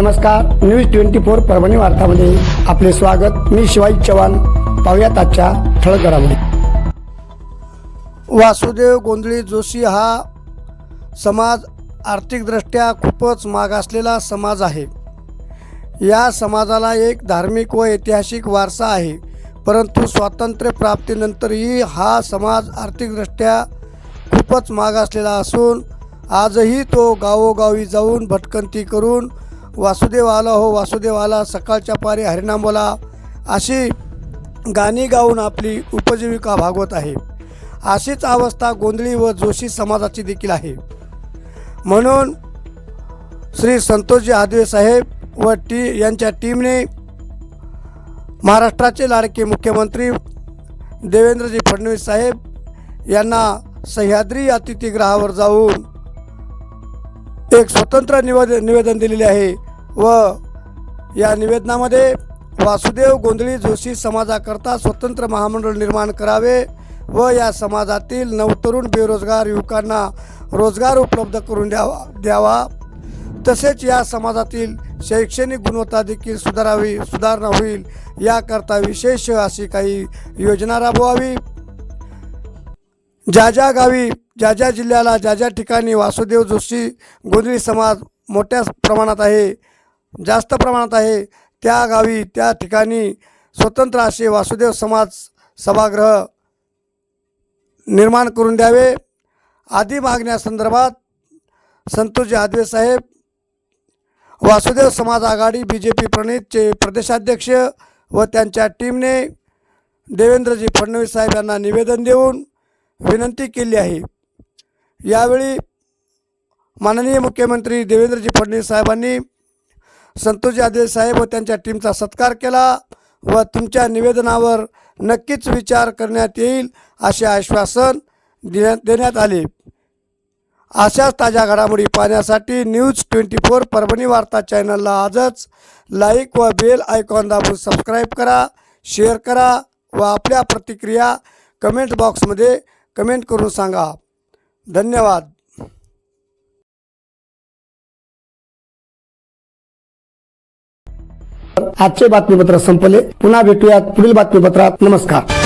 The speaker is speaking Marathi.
नमस्कार न्यूज ट्वेंटी फोर परभणी वार्तामध्ये आपले स्वागत. मी शिवाजी चव्हाण. पाहुयात आजच्या ठळक घडामोडी. वासुदेव गोंधळी जोशी हा समाज आर्थिकदृष्ट्या खूपच मागासलेला समाज आहे. या समाजाला एक धार्मिक व ऐतिहासिक वारसा आहे परंतु स्वातंत्र्य प्राप्तीनंतरही हा समाज आर्थिकदृष्ट्या खूपच मागासलेला असून आजही तो गावोगावी जाऊन भटकंती करून वासुदेव आला हो वासुदेव आला सकाळच्या पारी हरिनाम बोला अशी गाणी गाऊन आपली उपजीविका भागवत आहे. अशीच अवस्था गोंधळी व जोशी समाजाची देखील आहे. म्हणून श्री संतोषजी आदवे साहेब व टी यांच्या टीमने महाराष्ट्राचे लाडके मुख्यमंत्री देवेंद्रजी फडणवीस साहेब यांना सह्याद्री अतिथीगृहावर जाऊन एक स्वतंत्र निवेद निवेदन दिलेले आहे व या निवेदनामध्ये वासुदेव गोंधळी जोशी समाजाकरता स्वतंत्र महामंडळ निर्माण करावे व या समाजातील नवतरुण बेरोजगार युवकांना रोजगार उपलब्ध करून द्यावा द्यावा. तसेच या समाजातील शैक्षणिक गुणवत्ता देखील सुधारावी सुधारणा होईल. याकरता विशेष अशी काही योजना राबवावी. ज्या ज्या गावी ज्या ज्या जिल्ह्याला ज्या ज्या ठिकाणी वासुदेव जोशी गोंधळी समाज मोठ्या प्रमाणात आहे जास्त प्रमाणात आहे त्या गावी त्या ठिकाणी स्वतंत्र असे वासुदेव समाज सभागृह निर्माण करून द्यावे. आदी मागण्यासंदर्भात संतोषजी आदवे साहेब वासुदेव समाज आघाडी बी जे पी प्रणितचे प्रदेशाध्यक्ष व त्यांच्या टीमने देवेंद्रजी फडणवीस साहेब यांना निवेदन देऊन विनंती केली आहे. यावेळी माननीय मुख्यमंत्री देवेंद्रजी फडणवीस साहेबांनी संतोषजी आदवे साहेब व त्यांच्या टीमचा सत्कार केला व तुमच्या निवेदनावर नक्कीच विचार करण्यात येईल असे आश्वासन देण्यात देण्यात आले. अशाच ताज्या घडामोडी पाहण्यासाठी न्यूज ट्वेंटी फोर परभणी वार्ता चॅनलला आजच लाईक व बेल आयकॉन दाबून सबस्क्राईब करा शेअर करा व आपल्या प्रतिक्रिया कमेंट बॉक्समध्ये कमेंट करून सांगा. धन्यवाद. आजचे बातमीपत्र संपले. पुन्हा भेटूयात पुढील बातमीपत्रात. नमस्कार.